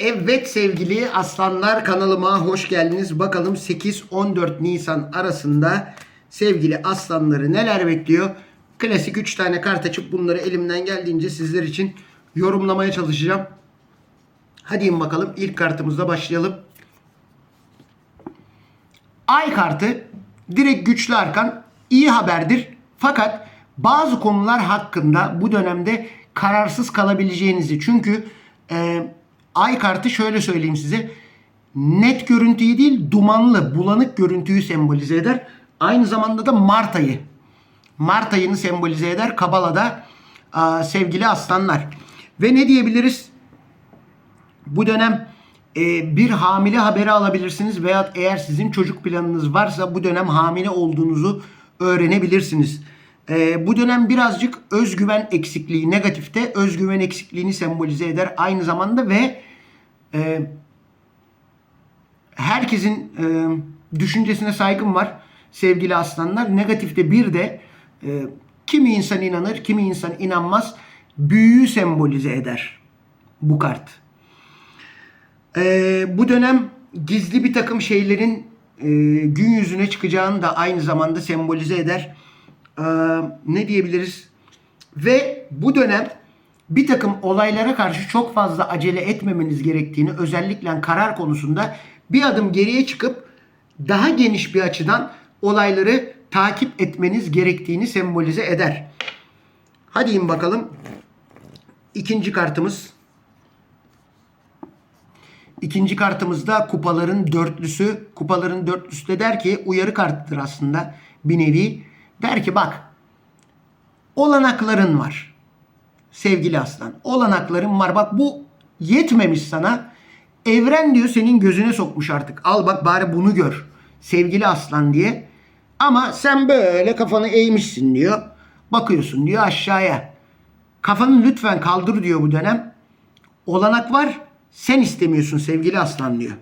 Evet sevgili aslanlar kanalıma hoş geldiniz. Bakalım 8-14 Nisan arasında sevgili aslanları neler bekliyor? Klasik 3 tane kart açıp bunları elimden geldiğince sizler için yorumlamaya çalışacağım. Hadi bakalım ilk kartımızla başlayalım. Ay kartı direkt güçlü arkan iyi haberdir. Fakat bazı konular hakkında bu dönemde kararsız kalabileceğinizi çünkü e, ay kartı şöyle söyleyeyim size net görüntüyü değil dumanlı bulanık görüntüyü sembolize eder. Aynı zamanda da Mart ayı. Mart ayını sembolize eder Kabala'da a, sevgili aslanlar. Ve ne diyebiliriz? Bu dönem e, bir hamile haberi alabilirsiniz veya eğer sizin çocuk planınız varsa bu dönem hamile olduğunuzu öğrenebilirsiniz. E, bu dönem birazcık özgüven eksikliği negatifte özgüven eksikliğini sembolize eder aynı zamanda ve e, herkesin e, düşüncesine saygım var sevgili aslanlar. Negatifte bir de e, kimi insan inanır kimi insan inanmaz büyüyü sembolize eder bu kart. Ee, bu dönem gizli bir takım şeylerin e, gün yüzüne çıkacağını da aynı zamanda sembolize eder. Ee, ne diyebiliriz? Ve bu dönem bir takım olaylara karşı çok fazla acele etmemeniz gerektiğini özellikle karar konusunda bir adım geriye çıkıp daha geniş bir açıdan olayları takip etmeniz gerektiğini sembolize eder. Hadi in bakalım. İkinci kartımız. İkinci kartımızda kupaların dörtlüsü. Kupaların dörtlüsü de der ki uyarı kartıdır aslında bir nevi. Der ki bak olanakların var sevgili aslan. Olanakların var. Bak bu yetmemiş sana. Evren diyor senin gözüne sokmuş artık. Al bak bari bunu gör. Sevgili aslan diye. Ama sen böyle kafanı eğmişsin diyor. Bakıyorsun diyor aşağıya. Kafanı lütfen kaldır diyor bu dönem. Olanak var. Sen istemiyorsun sevgili aslan diyor.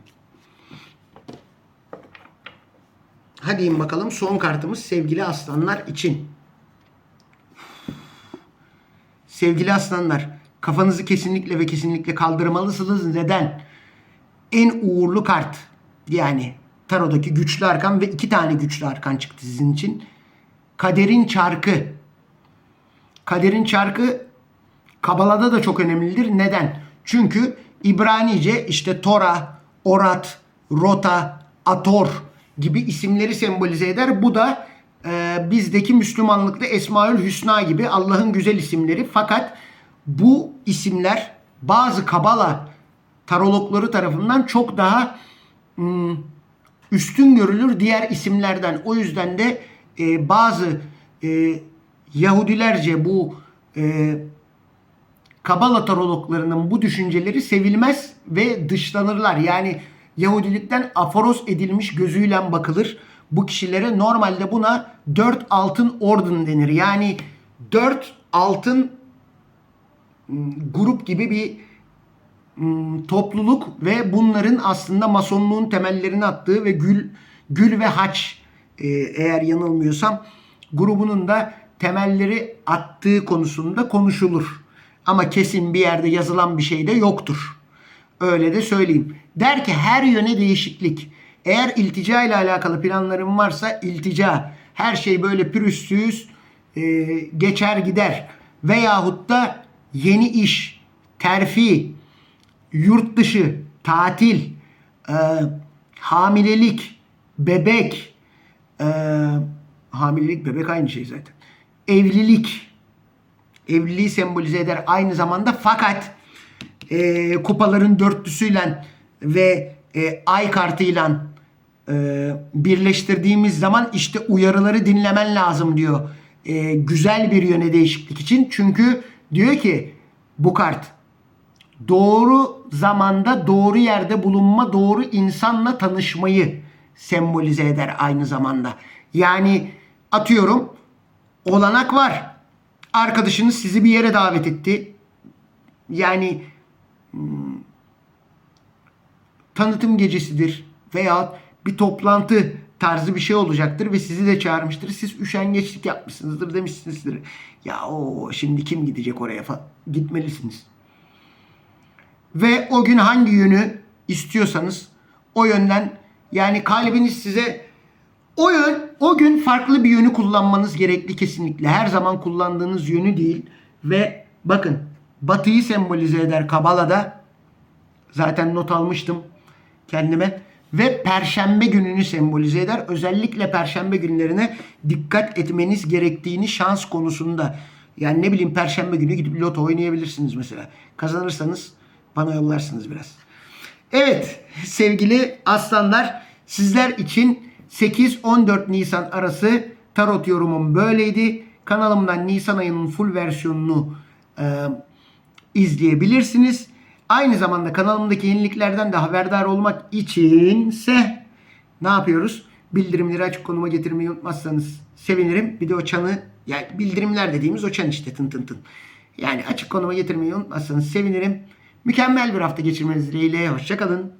Hadi in bakalım son kartımız sevgili aslanlar için. Sevgili aslanlar kafanızı kesinlikle ve kesinlikle kaldırmalısınız. Neden? En uğurlu kart yani tarodaki güçlü arkan ve iki tane güçlü arkan çıktı sizin için. Kaderin çarkı. Kaderin çarkı Kabala'da da çok önemlidir. Neden? Çünkü İbranice işte Tora, Orat, Rota, Ator gibi isimleri sembolize eder. Bu da e, bizdeki Müslümanlıkta Esmaül Hüsna gibi Allah'ın güzel isimleri. Fakat bu isimler bazı Kabala tarologları tarafından çok daha hmm, üstün görülür diğer isimlerden. O yüzden de e, bazı e, Yahudilerce bu e, Kabala tarologlarının bu düşünceleri sevilmez ve dışlanırlar. Yani Yahudilikten aforos edilmiş gözüyle bakılır. Bu kişilere normalde buna dört altın orden denir. Yani dört altın ım, grup gibi bir ım, topluluk ve bunların aslında masonluğun temellerini attığı ve gül gül ve haç e, eğer yanılmıyorsam grubunun da temelleri attığı konusunda konuşulur. Ama kesin bir yerde yazılan bir şey de yoktur. Öyle de söyleyeyim. Der ki her yöne değişiklik. Eğer iltica ile alakalı planların varsa iltica. Her şey böyle pürüzsüz e, geçer gider. Veyahut da yeni iş, terfi, yurt dışı, tatil, e, hamilelik, bebek, e, hamilelik, bebek aynı şey zaten. Evlilik, evliliği sembolize eder aynı zamanda fakat e, kupaların dörtlüsüyle ve e, ay kartıyla e, birleştirdiğimiz zaman işte uyarıları dinlemen lazım diyor. E, güzel bir yöne değişiklik için. Çünkü diyor ki bu kart doğru zamanda doğru yerde bulunma, doğru insanla tanışmayı sembolize eder aynı zamanda. Yani atıyorum olanak var. Arkadaşınız sizi bir yere davet etti. Yani tanıtım gecesidir veya bir toplantı tarzı bir şey olacaktır ve sizi de çağırmıştır. Siz üşengeçlik yapmışsınızdır demişsinizdir. Ya o şimdi kim gidecek oraya falan. Gitmelisiniz. ve o gün hangi yönü istiyorsanız o yönden yani kalbiniz size o yön, o gün farklı bir yönü kullanmanız gerekli kesinlikle. Her zaman kullandığınız yönü değil. Ve bakın batıyı sembolize eder Kabala'da. Zaten not almıştım kendime. Ve perşembe gününü sembolize eder. Özellikle perşembe günlerine dikkat etmeniz gerektiğini şans konusunda. Yani ne bileyim perşembe günü gidip loto oynayabilirsiniz mesela. Kazanırsanız bana yollarsınız biraz. Evet sevgili aslanlar sizler için 8-14 Nisan arası tarot yorumum böyleydi. Kanalımdan Nisan ayının full versiyonunu e, izleyebilirsiniz. Aynı zamanda kanalımdaki yeniliklerden de haberdar olmak içinse ne yapıyoruz? Bildirimleri açık konuma getirmeyi unutmazsanız sevinirim. Bir de o çanı yani bildirimler dediğimiz o çan işte tın tın tın. Yani açık konuma getirmeyi unutmazsanız sevinirim. Mükemmel bir hafta geçirmeniz dileğiyle. Hoşçakalın.